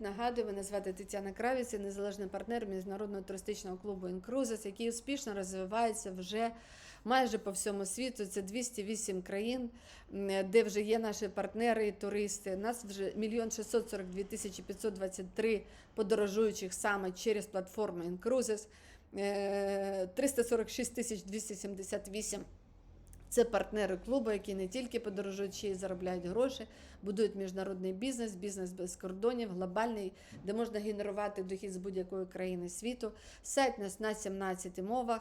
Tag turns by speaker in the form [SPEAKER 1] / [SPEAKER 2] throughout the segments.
[SPEAKER 1] Нагадую, мене звати Тетяна Кравіць, я незалежний партнер міжнародного туристичного клубу Incruises, який успішно розвивається вже майже по всьому світу. Це 208 країн, де вже є наші партнери і туристи. Нас вже мільйон 642 тисячі 523 подорожуючих саме через платформу е, 346 тисяч 278 це партнери клубу, які не тільки подорожують, ще й заробляють гроші, будують міжнародний бізнес, бізнес без кордонів, глобальний, де можна генерувати дохід з будь-якої країни світу. Сайт нас на 17 мовах.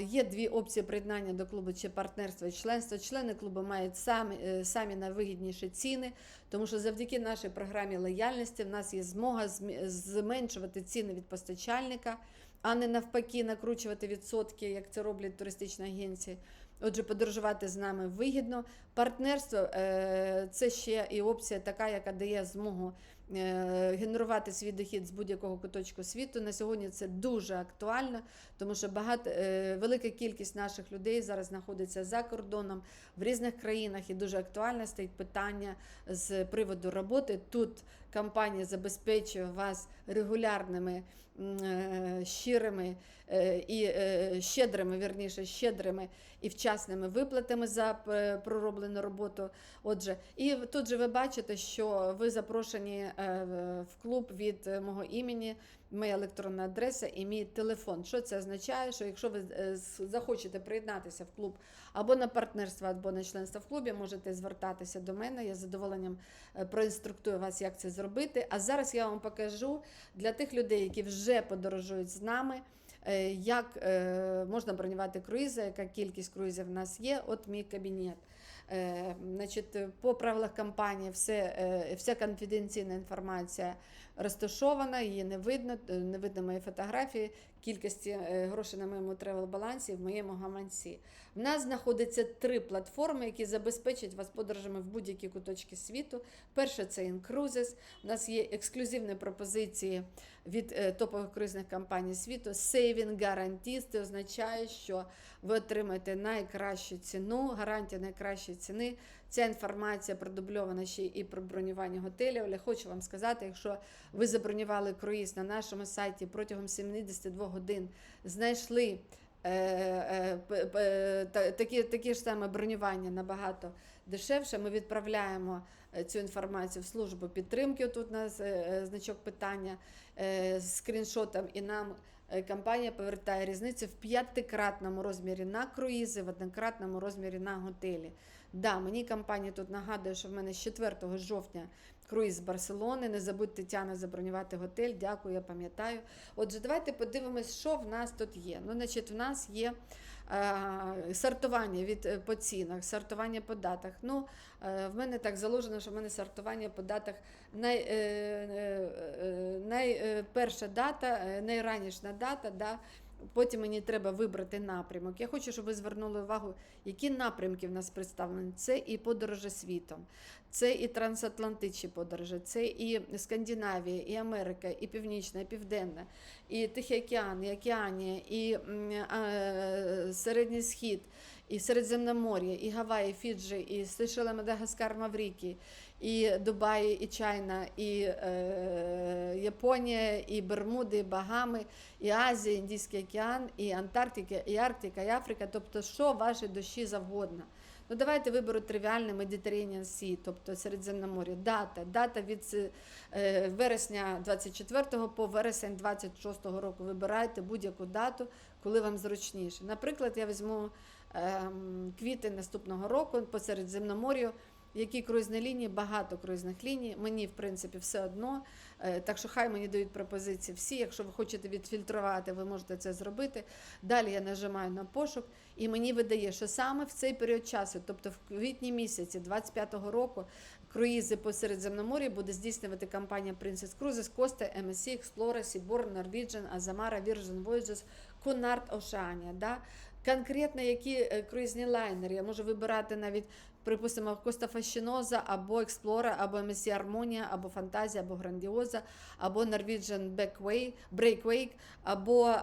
[SPEAKER 1] Є дві опції приєднання до клубу: чи партнерство і членство. Члени клубу мають самі, е, самі найвигідніші ціни, тому що завдяки нашій програмі лояльності в нас є змога зменшувати ціни від постачальника, а не навпаки накручувати відсотки, як це роблять туристичні агенції. Отже, подорожувати з нами вигідно. Партнерство е, це ще і опція така, яка дає змогу е, генерувати свій дохід з будь-якого куточку світу. На сьогодні це дуже актуально, тому що багато е, велика кількість наших людей зараз знаходиться за кордоном в різних країнах, і дуже актуально стоїть питання з приводу роботи. Тут компанія забезпечує вас регулярними е, щирими е, і е, щедрими, вірніше, щедрими і вчасними виплатами за пророблену роботу. Отже, і тут же ви бачите, що ви запрошені в- клуб від мого імені, моя електронна адреса і мій телефон. Що це означає? Що якщо ви е, захочете приєднатися в клуб або на партнерство, або на членство в клубі, можете звертатися до мене. Я з задоволенням е, проінструктую вас, як це зробити. А зараз я вам покажу для тих людей, які вже подорожують з нами. е, Як можна бронювати круїзи, яка кількість круїзів в нас є? От мій кабінет. Е, Значить, по правилах компанії все, е, вся конфіденційна інформація розташована, її не видно, е, не видно мої фотографії, кількості грошей на моєму тревел-балансі в моєму гаманці. В нас знаходиться три платформи, які забезпечать вас подорожами в будь-які куточки світу. Перше це Incruises. У нас є ексклюзивні пропозиції від е, топових круїзних компаній світу. Saving Guarantees. Означає, що ви отримаєте найкращу ціну, гарантія найкращої ціни. Ця інформація продубльована ще і про бронювання готелів. Але хочу вам сказати, якщо ви забронювали круїз на нашому сайті протягом 72 годин, знайшли. е, е, Такі, такі ж саме бронювання набагато дешевше. Ми відправляємо е, цю інформацію в службу підтримки. Тут у нас е, е, значок питання з скріншотом, і нам компанія повертає різницю в п'ятикратному розмірі на круїзи, в однократному розмірі на готелі. Да, мені компанія тут нагадує, що в мене з 4 жовтня круїз з Барселони. Не забудь Тетяна забронювати готель. Дякую, я пам'ятаю. Отже, давайте подивимось, що в нас тут є. Ну, значить, в нас є е, сортування від е, по цінах, сортування по датах. Ну, е, в мене так заложено, що в мене сортування по датах най, е, е, е, найперша дата, е, найранішна дата. Да, Потім мені треба вибрати напрямок. Я хочу, щоб ви звернули увагу, які напрямки в нас представлені. Це і подорожі світом, це і трансатлантичні подорожі, це і Скандинавія, і Америка, і Північна, і Південна, і Тихий океан, і Океанія, і Середній Схід, і Середземномор'я, і Гаваї, і Фіджі, і Сейшели, Мадагаскар, Маврікі, і Дубаї, і Чайна, і е, Японія, і Бермуди, і Багами, і Азія, Індійський океан, і Антарктика, і Арктика, і Африка, тобто що вашій душі завгодно. Ну, давайте виберу тривіальний Mediterranean Sea, тобто Середземномор'я. Дата. Дата від е, вересня 24 по вересень 26 року. Вибирайте будь-яку дату, коли вам зручніше. Наприклад, я візьму квітень наступного року по Середземномор'ю. Які круїзні лінії, багато круїзних ліній. Мені, в принципі, все одно. Е, Так що хай мені дають пропозиції всі. Якщо ви хочете відфільтрувати, ви можете це зробити. Далі я нажимаю на пошук, і мені видає, що саме в цей період часу, тобто в квітні місяці 25-го року, круїзи по Середземномор'ю буде здійснювати компанія Princess Cruises, Costa, MSC, Explorer, Seabourn, Norwegian, Azamara, Virgin Voyages, Cunard, Oceania. Да? Конкретно які е, круїзні лайнери. Я можу вибирати навіть, припустимо, Коста Фащіноза, або Експлора, або МСІ Армонія, або Фантазія, або Грандіоза, або Norwegian Backway, Breakwake, або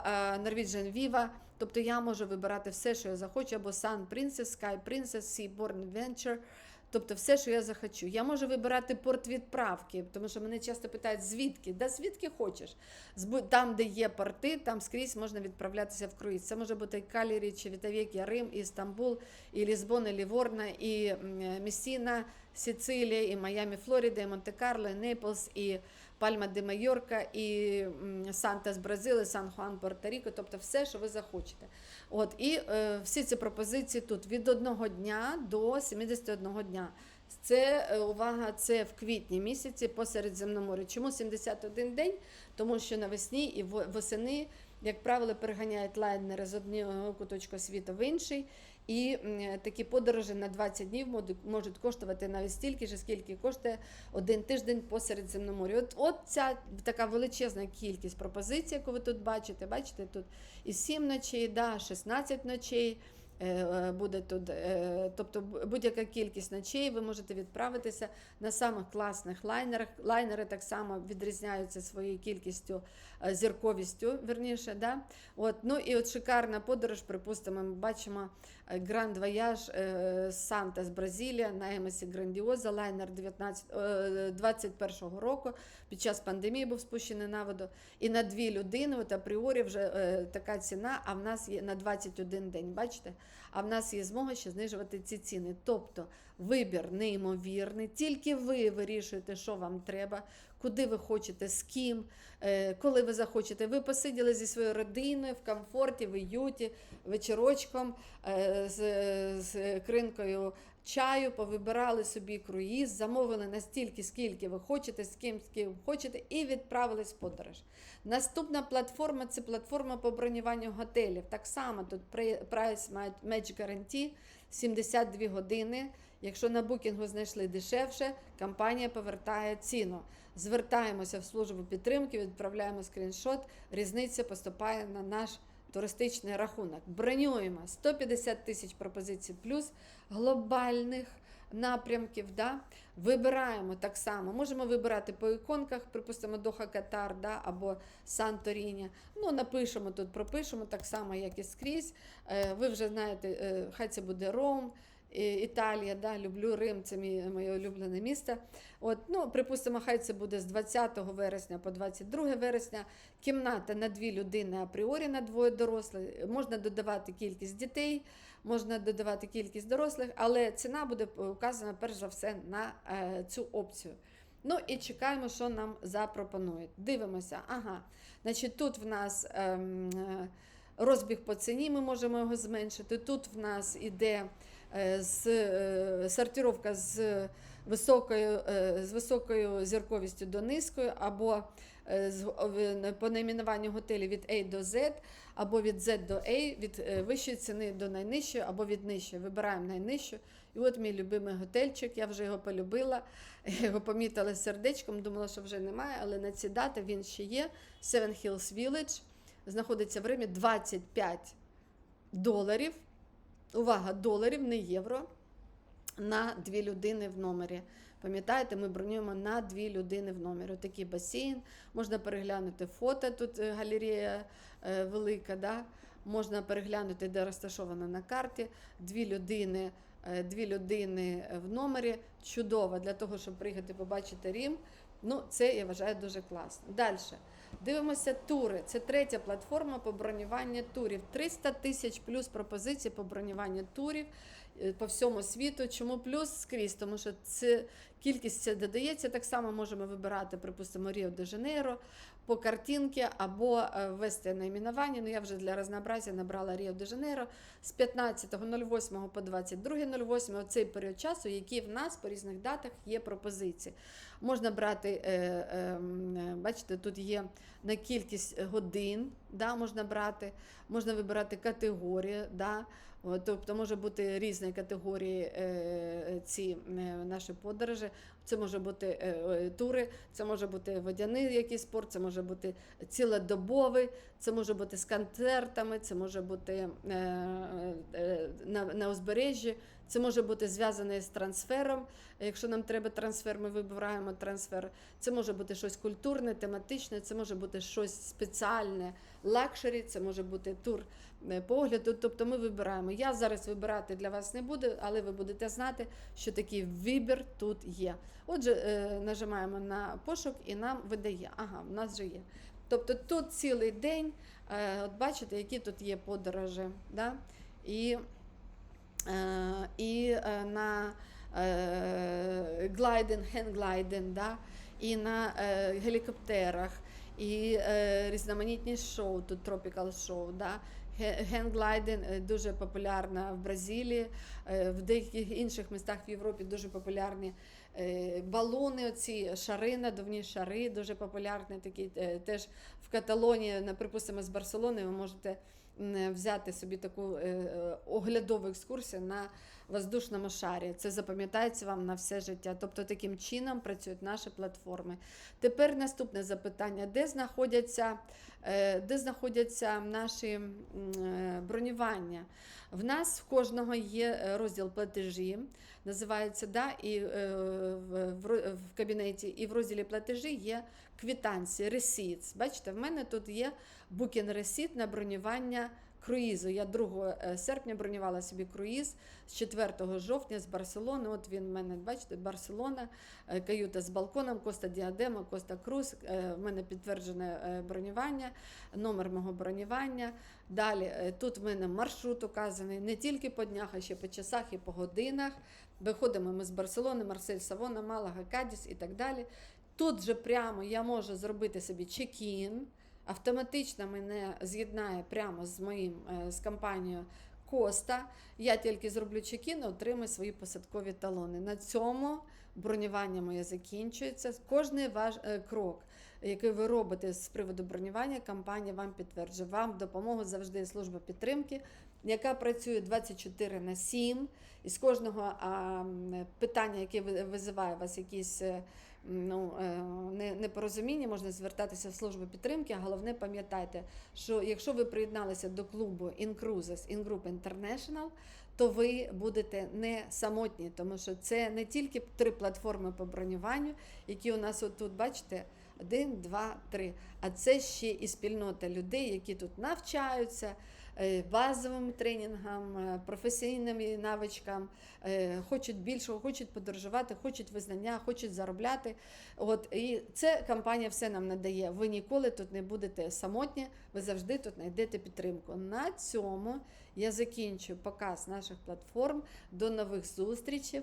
[SPEAKER 1] Норвіджен Viva. Тобто я можу вибирати все, що я захочу, або Sun Princess, Sky Princess, Seaborn Adventure. Тобто все, що я захочу. Я можу вибирати порт відправки, тому що мене часто питають, звідки? Да звідки хочеш. Там, де є порти, там скрізь можна відправлятися в круїз. Це може бути Калірі, чи Вітавєкія, Рим, і Стамбул, і Лізбон, і Ліворна, і м, Месіна, Сіцилія, і Майами, Флорида, і Монте-Карло, і Нейплс, і Пальма де Майорка, і Санта з Бразили, Сан Хуан, Порто-Ріко, тобто все, що ви захочете. От, і е, всі ці пропозиції тут від одного дня до 71 дня. Це е, увага, це в квітні місяці по Середземномор'ю. Чому 71 день? Тому що навесні і восени, як правило, переганяють лайнери з одного куточка світу в інший. І такі подорожі на 20 днів можуть коштувати навіть стільки ж, скільки коштує один тиждень по Середземномор'ю. От, от ця така величезна кількість пропозицій, яку ви тут бачите. Бачите, тут і 7 ночей, да, 16 ночей. е, е, Буде тут, е, тобто будь-яка кількість ночей ви можете відправитися на самих класних лайнерах. Лайнери так само відрізняються своєю кількістю, зірковістю, верніше. Да? От, ну і от шикарна подорож, припустимо, ми бачимо Гранд Вояж Санта з Бразилія на Емесі Грандіоза, лайнер 19, е, 21-го року. Під час пандемії був спущений на воду. І на дві людини, от апріорі вже е, така ціна, а в нас є на 21 день. Бачите? А в нас є змога ще знижувати ці ціни. Тобто вибір неймовірний, тільки ви вирішуєте, що вам треба, куди ви хочете, з ким, е, коли ви захочете. Ви посиділи зі своєю родиною в комфорті, в уюті, вечірочком е, з, з кринкою чаю, повибирали собі круїз, замовили настільки, скільки ви хочете, з ким, з ким хочете, і відправились в подорож. Наступна платформа це платформа по бронюванню готелів. Так само тут Price Match Guarantee 72 години. Якщо на букінгу знайшли дешевше, компанія повертає ціну. Звертаємося в службу підтримки, відправляємо скріншот, різниця поступає на наш туристичний рахунок. Бронюємо 150 тисяч пропозицій плюс глобальних напрямків. Да? Вибираємо так само. Можемо вибирати по іконках, припустимо, Доха Катар да? або Санторіні. Ну, напишемо тут, пропишемо так само, як і скрізь. Е, Ви вже знаєте, е, хай це буде Ром. Італія, да, люблю Рим, це мій, моє улюблене місто. От, ну, припустимо, хай це буде з 20 вересня по 22 вересня. Кімната на дві людини апріорі на двоє дорослих. Можна додавати кількість дітей, можна додавати кількість дорослих, але ціна буде указана перш за все на е, цю опцію. Ну і чекаємо, що нам запропонують. Дивимося. Ага, значить, тут в нас ем, е, розбіг по ціні, ми можемо його зменшити. Тут в нас іде з, е, сортировка з високою, е, з високою зірковістю до низької, або е, з, по найменуванню готелів від A до Z, або від Z до A, від е, вищої ціни до найнижчої, або від нижчої. Вибираємо найнижчу. І от мій любимий готельчик, я вже його полюбила, його помітила сердечком, думала, що вже немає, але на ці дати він ще є. Seven Hills Village знаходиться в Римі 25 доларів. Увага, доларів, не євро. На дві людини в номері. Пам'ятаєте, ми бронюємо на дві людини в номері. Такий басейн, можна переглянути фото, тут е, галерея е, велика, да? можна переглянути, де розташовано на карті. Дві людини, дві людини в номері. Чудово для того, щоб приїхати побачити Рім. Ну, це я вважаю дуже класно. Далі. Дивимося тури. Це третя платформа по бронюванню турів. 300 тисяч плюс пропозицій по бронюванню турів е, по всьому світу. Чому плюс скрізь? Тому що це кількість це додається. Так само можемо вибирати, припустимо, Ріо де Жанейро по картинці або е, ввести найменування. Ну я вже для разнообразя набрала Ріо де Жанейро з 15.08 по 22.08, оцей період часу, який в нас по різних датах є пропозиції. Можна брати, е, е, е, бачите, тут є на кількість годин, да, можна брати, можна вибирати категорії, да, тобто може бути різні категорії е, ці е, наші подорожі. Це може бути е, тури, це може бути водяний якийсь спорт, це може бути цілодобовий, це може бути з концертами, це може бути на, на узбережжі, це може бути зв'язане з трансфером. Якщо нам треба трансфер, ми вибираємо трансфер. Це може бути щось культурне, тематичне, це може бути щось спеціальне, лакшері, це може бути тур е, по огляду. Тобто ми вибираємо. Я зараз вибирати для вас не буду, але ви будете знати, що такий вибір тут є. Отже, е, нажимаємо на пошук і нам видає. Ага, в нас вже є. Тобто тут цілий день, е, от бачите, які тут є подорожі. Да? І, і на глайдинг, хенглайдинг, да? і на гелікоптерах, і е, різноманітні шоу, тут тропікал шоу. Да? Генглайдинг е, дуже популярна в Бразилії, е, в деяких інших містах в Європі дуже популярні е, балони, оці шари, надувні шари, дуже популярні такі теж в Каталонії, припустимо, з Барселони, ви можете взяти собі таку е, е, оглядову екскурсію на воздушному шарі. Це запам'ятається вам на все життя. Тобто таким чином працюють наші платформи. Тепер наступне запитання: де знаходяться, е, де знаходяться наші бронювання? В нас в кожного є розділ платежі, називається да, і в кабінеті, і в розділі платежі є квитанції, receipts. Бачите, в мене тут є booking receipt на бронювання круїзу. Я 2 е, серпня бронювала собі круїз з 4 жовтня з Барселони. От він в мене, бачите, Барселона, е, каюта з балконом, Коста Діадема, Коста Круз. Е, В мене підтверджене бронювання, номер мого бронювання. Далі тут в мене маршрут указаний не тільки по днях, а ще по часах і по годинах. Виходимо ми з Барселони, Марсель Савона, Малага, Кадіс і так далі. Тут же прямо я можу зробити собі чек-ін, автоматично мене з'єднає прямо з моїм е, з компанією Коста. Я тільки зроблю чек-ін і отримаю свої посадкові талони. На цьому бронювання моє закінчується. Кожний ваш е, крок, який ви робите з приводу бронювання, компанія вам підтверджує. Вам допомогу завжди служба підтримки, яка працює 24 на 7. І з кожного питання, яке ви- визиває вас якісь е, ну, е, не- непорозуміння, можна звертатися в службу підтримки. А головне пам'ятайте, що якщо ви приєдналися до клубу Incruises In Group International, то ви будете не самотні, тому що це не тільки три платформи по бронюванню, які у нас отут, бачите, один, два, три. А це ще і спільнота людей, які тут навчаються базовим тренінгам, е, професійним навичкам, е, хочуть більшого, хочуть подорожувати, хочуть визнання, хочуть заробляти. От і це компанія все нам надає. Ви ніколи тут не будете самотні, ви завжди тут знайдете підтримку. На цьому я закінчую показ наших платформ. До нових зустрічей.